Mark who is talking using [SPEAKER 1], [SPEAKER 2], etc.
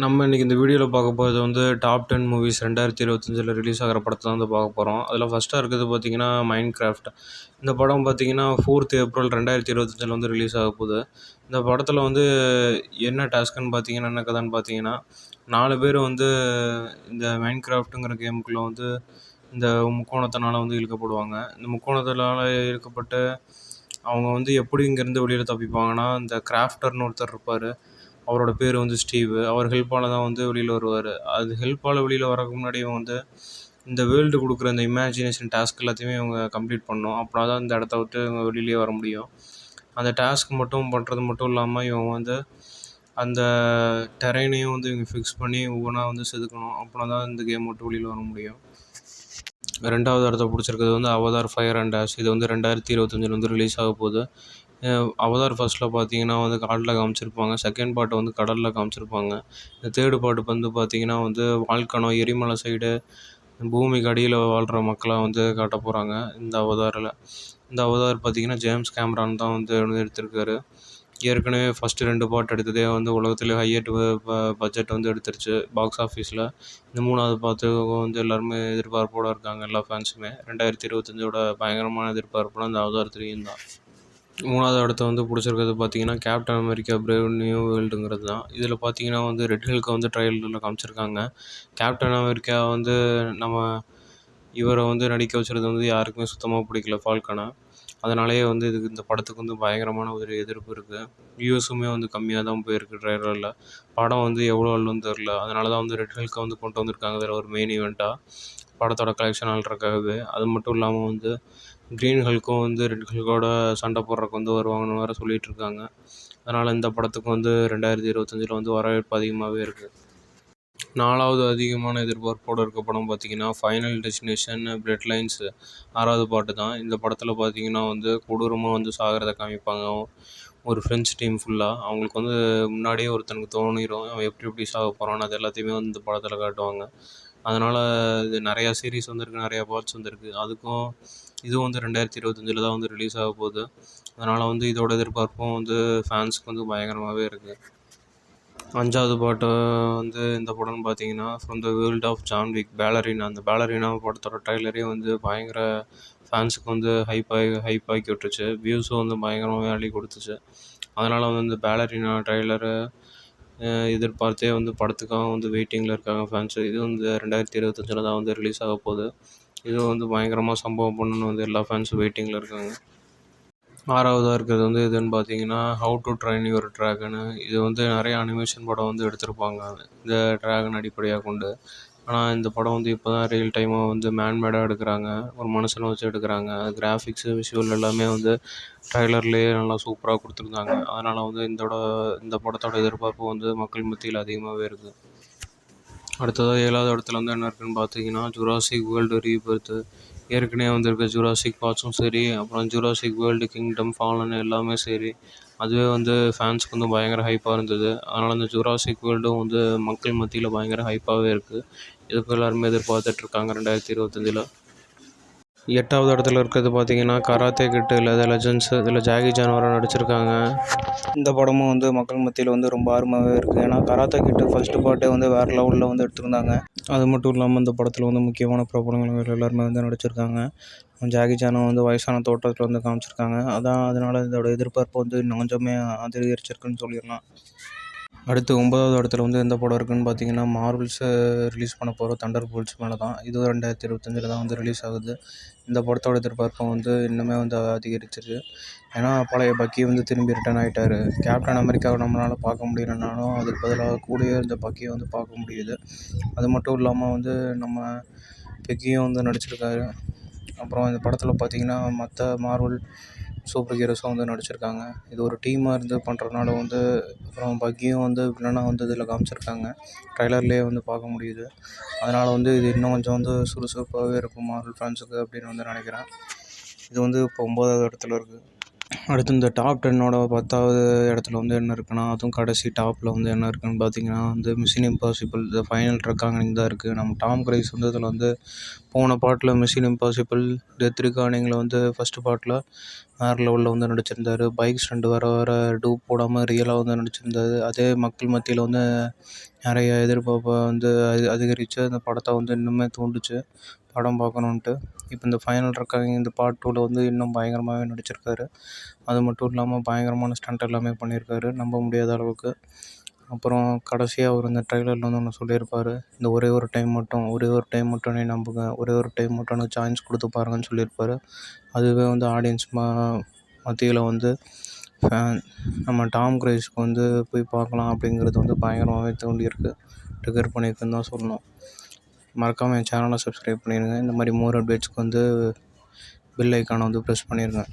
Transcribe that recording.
[SPEAKER 1] நம்ம இன்றைக்கி இந்த வீடியோவில் பார்க்க போகிறது வந்து டாப் டென் மூவிஸ் ரெண்டாயிரத்தி இருபத்தஞ்சில் ரிலீஸ் ஆகிற படத்தை தான் வந்து பார்க்க போகிறோம் அதில் ஃபஸ்ட்டாக இருக்கிறது பார்த்தீங்கன்னா மைண்ட் கிராஃப்ட் இந்த படம் பார்த்தீங்கன்னா ஃபோர்த் ஏப்ரல் ரெண்டாயிரத்தி இருபத்தஞ்சில் வந்து ரிலீஸ் ஆக போகுது. இந்த படத்தில் வந்து என்ன டாஸ்க்குன்னு பார்த்தீங்கன்னா என்ன கதைன்னு பார்த்தீங்கன்னா நாலு பேர் வந்து இந்த மைண்ட் கிராஃப்ட்டுங்கிற கேமுக்குள்ளே வந்து இந்த முக்கோணத்தினால வந்து இழுக்கப்படுவாங்க. இந்த முக்கோணத்தினால இழுக்கப்பட்டு அவங்க வந்து எப்படி இங்கேருந்து வெளியில் தப்பிப்பாங்கன்னா இந்த கிராஃப்டர்னு ஒருத்தர் இருப்பார். அவரோட பேர் வந்து ஸ்டீவு. அவர் ஹெல்ப்பால் தான் வந்து வெளியில் வருவார். அது ஹெல்ப்பால் வெளியில் வரதுக்கு முன்னாடி இவன் வந்து இந்த வேர்ல்டு கொடுக்குற இந்த இமேஜினேஷன் டாஸ்க் எல்லாத்தையுமே இவங்க கம்ப்ளீட் பண்ணணும். அப்படின்னா தான் இந்த இடத்த விட்டு இவங்க வெளியிலே வர முடியும். அந்த டாஸ்க் மட்டும் பண்ணுறது மட்டும் இல்லாமல் இவன் வந்து அந்த டெரைனையும் வந்து இவங்க ஃபிக்ஸ் பண்ணி ஒவ்வொன்றா வந்து செதுக்கணும். அப்படின்னா தான் இந்த கேம் விட்டு வெளியில் வர முடியும். ரெண்டாவது இடத்த பிடிச்சிருக்கிறது வந்து அவதார் ஃபயர் அண்ட் டேஷ் இது வந்து ரெண்டாயிரத்தி இருபத்தஞ்சில் வந்து ரிலீஸ் ஆக போகுது. அவதார் ஃபர்ஸ்ட்டில் பார்த்தீங்கன்னா வந்து காட்டில் காமிச்சிருப்பாங்க. செகண்ட் பார்ட் வந்து கடலில் காமிச்சிருப்பாங்க. இந்த தேர்டு பார்ட் வந்து பார்த்தீங்கன்னா வந்து வால்கனோ எரிமலை சைடு பூமிக்கு அடியில் வாழ்கிற மக்களை வந்து காட்ட போகிறாங்க இந்த அவதாரில். இந்த அவதார் பார்த்தீங்கன்னா ஜேம்ஸ் கேமரான் தான் வந்து வந்து எடுத்திருக்காரு. ஏற்கனவே ஃபஸ்ட்டு ரெண்டு பார்ட் எடுத்ததே வந்து உலகத்திலே ஹையட் பட்ஜெட் வந்து எடுத்துருச்சு பாக்ஸ் ஆஃபீஸில் இந்த மூணாவது பார்த்து வந்து எல்லாருமே எதிர்பார்ப்போடு இருக்காங்க எல்லா ஃபேன்ஸுமே ரெண்டாயிரத்தி இருபத்தஞ்சோட பயங்கரமான எதிர்பார்ப்புலாம் இந்த அவதார் த்ரீயும் தான். மூணாவது இடத்த வந்து பிடிச்சிருக்கிறது பார்த்தீங்கன்னா கேப்டன் அமெரிக்கா பிரேவ் நியூ வேர்ல்டுங்கிறது தான். இதில் பார்த்தீங்கன்னா வந்து ரெட் ஹில்க்கு வந்து ட்ரையலில் காமிச்சிருக்காங்க. கேப்டன் அமெரிக்கா வந்து நம்ம இவரை வந்து நடிக்க வச்சுருது வந்து யாருக்குமே சுத்தமாக பிடிக்கல ஃபால்கனை. அதனாலேயே வந்து இதுக்கு இந்த படத்துக்கு வந்து பயங்கரமான ஒரு எதிர்ப்பு இருக்குது வியூஸுமே வந்து கம்மியாக தான் போயிருக்கு ட்ரைலரில் படம் வந்து எவ்வளோ வரலன்னு தெரில அதனால தான் வந்து ரெட் ஹில்க்கை வந்து கொண்டு வந்திருக்காங்க. இதில் ஒரு மெயின் ஈவெண்ட்டாக படத்தோட கலெக்ஷன் ஆள்றக்காகவே அது மட்டும் இல்லாமல் வந்து க்ரீன் ஹல்க்கும் வந்து ரெட் ஹல்கோட சண்டை போடுறதுக்கு வந்து வருவாங்கன்னு வேறு சொல்லிகிட்டு இருக்காங்க. அதனால் இந்த படத்துக்கு வந்து ரெண்டாயிரத்தி இருபத்தஞ்சில் வந்து வரவேற்பு அதிகமாகவே இருக்குது நாலாவது அதிகமான எதிர்பார்ப்போடு இருக்க படம் பார்த்தீங்கன்னா ஃபைனல் டெஸ்டினேஷன் பிளட் லைன்ஸ் ஆறாவது பாட்டு தான். இந்த படத்தில் பார்த்தீங்கன்னா வந்து கொடூரமாக வந்து சாகிறத காமிப்பாங்க. ஒரு ஃப்ரெண்ட்ஸ் டீம் ஃபுல்லாக அவங்களுக்கு வந்து முன்னாடியே ஒருத்தனுக்கு தோணிடும் அவன் எப்படி எப்படி சாக போகிறான் அது எல்லாத்தையுமே வந்து இந்த படத்தில் காட்டுவாங்க. அதனால் இது நிறையா சீரீஸ் வந்திருக்கு நிறையா பார்ட்ஸ் வந்திருக்கு. அதுக்கும் இதுவும் வந்து ரெண்டாயிரத்தி இருபத்தஞ்சில் தான் வந்து ரிலீஸ் ஆக போகுது. அதனால் வந்து இதோட எதிர்பார்ப்பும் வந்து ஃபேன்ஸுக்கு வந்து பயங்கரமாகவே இருக்குது அஞ்சாவது பாட்டு வந்து இந்த படம்னு பார்த்தீங்கன்னா from the world of John Wick ballerina அந்த பேலரினா படத்தோட ட்ரைலரே வந்து பயங்கர ஃபேன்ஸுக்கு வந்து ஹைப் ஆகி ஹைப் ஆக்கி விட்டுருச்சு. வியூஸும் வந்து பயங்கரமாக அள்ளி கொடுத்துச்சு. அதனால் வந்து இந்த பேலரினா ட்ரைலரு எதிர்பார்த்தே வந்து படத்துக்காக வந்து வெயிட்டிங்கில் இருக்காங்க ஃபேன்ஸு இது வந்து ரெண்டாயிரத்தி இருபத்தஞ்சில் தான் வந்து ரிலீஸ் ஆக போகுது. இது வந்து பயங்கரமாக சம்பவம் பண்ணணும்னு வந்து எல்லா ஃபேன்ஸும் வெயிட்டிங்கில் இருக்காங்க. ஆறாவதாக இருக்கிறது வந்து எதுன்னு பார்த்தீங்கன்னா how to train your dragon இது வந்து நிறைய அனிமேஷன் படம் வந்து எடுத்திருப்பாங்க. இந்த ட்ராகன் அடிப்படையாக கொண்டு. ஆனால் இந்த படம் வந்து இப்போ தான் ரியல் டைமாக வந்து மேன்மேடாக எடுக்கிறாங்க. ஒரு மனுஷனை வச்சு எடுக்கிறாங்க. கிராஃபிக்ஸு விஷுவல் எல்லாமே வந்து ட்ரைலர்லேயே நல்லா சூப்பராக கொடுத்துருந்தாங்க. அதனால் வந்து இந்தோட இந்த படத்தோட எதிர்பார்ப்பு வந்து மக்கள் மத்தியில் அதிகமாகவே இருக்குது அடுத்ததாக ஏழாவது இடத்துல வந்து என்ன இருக்குன்னு பார்த்தீங்கன்னா ஜுராசிக் வேர்ல்டு ரீபர்த்து ஏற்கனவே வந்திருக்க ஜுராசிக் பார்ட்ஸும் சரி அப்புறம் ஜுராசிக் வேர்ல்டு கிங்டம் ஃபாலன் எல்லாமே சரி. அதுவே வந்து ஃபேன்ஸுக்கு வந்து பயங்கர ஹைப்பாக இருந்தது. அதனால் இந்த ஜுராசிக் வேர்ல்டும் வந்து மக்கள் மத்தியில் பயங்கர ஹைப்பாகவே இருக்குது இதுக்கு எல்லாருமே எதிர்பார்த்துட்ருக்காங்க ரெண்டாயிரத்தி இருபத்தஞ்சில். எட்டாவது இடத்துல இருக்கிறது பார்த்தீங்கன்னா கராத்தே கிட்டு இல்லை த லெஜன்ஸ் இதில் ஜாகி ஜான் வர நடிச்சிருக்காங்க. இந்த படமும் வந்து மக்கள் மத்தியில் வந்து ரொம்ப ஆர்வமாகவே இருக்குது ஏன்னா கராத்தே கிட்டு ஃபஸ்ட்டு பார்ட்டே வந்து வேறு லெவலில் வந்து எடுத்திருந்தாங்க. அது மட்டும் இல்லாமல் இந்த படத்தில் வந்து முக்கியமான பிரபலங்கள் எல்லாருமே வந்து நடிச்சிருக்காங்க. ஜாகி ஜானும் வந்து வயசான தோட்டத்தில் வந்து காமிச்சிருக்காங்க. அதான் அதனால் இதோட எதிர்பார்ப்பு வந்து இன்னும் கொஞ்சமே அதிகரிச்சிருக்குன்னு சொல்லிடலாம். அடுத்து ஒன்பதாவது இடத்துல வந்து எந்த படம் இருக்குதுன்னு பார்த்தீங்கன்னா மார்வல்ஸை ரிலீஸ் பண்ண போகிற தண்டர் போல்ஸ் மேலே தான் இதுவும் ரெண்டாயிரத்தி இருபத்தஞ்சில் தான் வந்து ரிலீஸ் ஆகுது. இந்த படத்தோட எதிர்பார்ப்பும் வந்து இன்னுமே வந்து அதிகரிச்சிருக்கு. ஏன்னா பழைய பக்கி வந்து திரும்பி ரிட்டர்ன் ஆகிட்டார் கேப்டன் அமெரிக்காவை நம்மளால் பார்க்க முடியலனாலும் அதுக்கு பதிலாக கூடவே இந்த பக்கியை வந்து பார்க்க முடியுது. அது மட்டும் இல்லாமல் வந்து நம்ம பெக்கியும் வந்து நடிச்சிருக்காரு. அப்புறம் இந்த படத்தில் பார்த்தீங்கன்னா மற்ற மார்வல் சூப்பர் ஹீரோஸாக வந்து நடிச்சிருக்காங்க. இது ஒரு டீமாக இருந்து பண்ணுறதுனால வந்து அப்புறம் பக்கியும் வந்து வில்லனாக வந்து இதில் காமிச்சிருக்காங்க. ட்ரைலர்லேயே வந்து பார்க்க முடியுது. அதனால் வந்து இது இன்னும் கொஞ்சம் வந்து சுறுசுறுப்பாகவே இருக்கும் மார்வல் ஃபேன்ஸுக்கு அப்படின்னு வந்து நினைக்கிறேன். இது வந்து இப்போ ஒம்பதாவது இடத்துல இருக்குது அடுத்து இந்த டாப் டென்னோட பத்தாவது இடத்துல வந்து என்ன இருக்குன்னா அதுவும் கடைசி டாப்பில் வந்து என்ன இருக்குன்னு பார்த்தீங்கன்னா வந்து மிஷின் இம்பாசிபிள் இந்த ஃபைனல் ரெக்கார்டிங் தான் இருக்குது நம்ம டாம் கிரைஸ் வந்து இதில் வந்து போன பாட்டில் மிஷின் இம்பாசிபிள் டெத் ரெக்கார்டிங்கில் வந்து ஃபஸ்ட்டு பாட்டில் வேறு லெவலில் வந்து நடிச்சிருந்தார். பைக் ஸ்டண்ட் வர வர டூப் போடாமல் ரியலாக வந்து நடிச்சிருந்தாரு. அதே மக்கள் மத்தியில் வந்து நிறைய எதிர்பார்ப்பை வந்து அதிகரித்து அந்த படத்தை வந்து இன்னுமே தூண்டுச்சு. படம் பார்க்கணுன்ட்டு. இப்போ இந்த ஃபைனல் ரெக்கார்டிங் இந்த பார்ட் டூவில் வந்து இன்னும் பயங்கரமாகவே நடிச்சிருக்காரு. அது மட்டும் இல்லாமல் பயங்கரமான ஸ்டண்ட் எல்லாமே பண்ணியிருக்காரு நம்ப முடியாத அளவுக்கு. அப்புறம் கடைசியாக அவர் இந்த ட்ரைலரில் வந்து ஒன்று சொல்லியிருப்பார். இந்த ஒரே ஒரு டைம் மட்டும் ஒரே ஒரு டைம் மட்டும் நீ நம்புங்க. ஒரே ஒரு டைம் மட்டும் எனக்கு சான்ஸ் கொடுத்து பாருங்கன்னு சொல்லியிருப்பார். அதுவே வந்து ஆடியன்ஸ் ம மத்தியில் வந்து ஃபேன் நம்ம டாம் கிரேஸ்க்கு வந்து போய் பார்க்கலாம் அப்படிங்கிறது வந்து பயங்கரமாகவே தோண்டியிருக்கு ட்ரிகர் பண்ணியிருக்குன்னு தான் சொல்லணும். மறக்காமல் என் சேனலை சப்ஸ்கிரைப் பண்ணிடுங்க இந்த மாதிரி மோர் அப்டேட்ஸ்க்கு வந்து பெல் ஐக்கானை வந்து ப்ரெஸ் பண்ணிடுங்க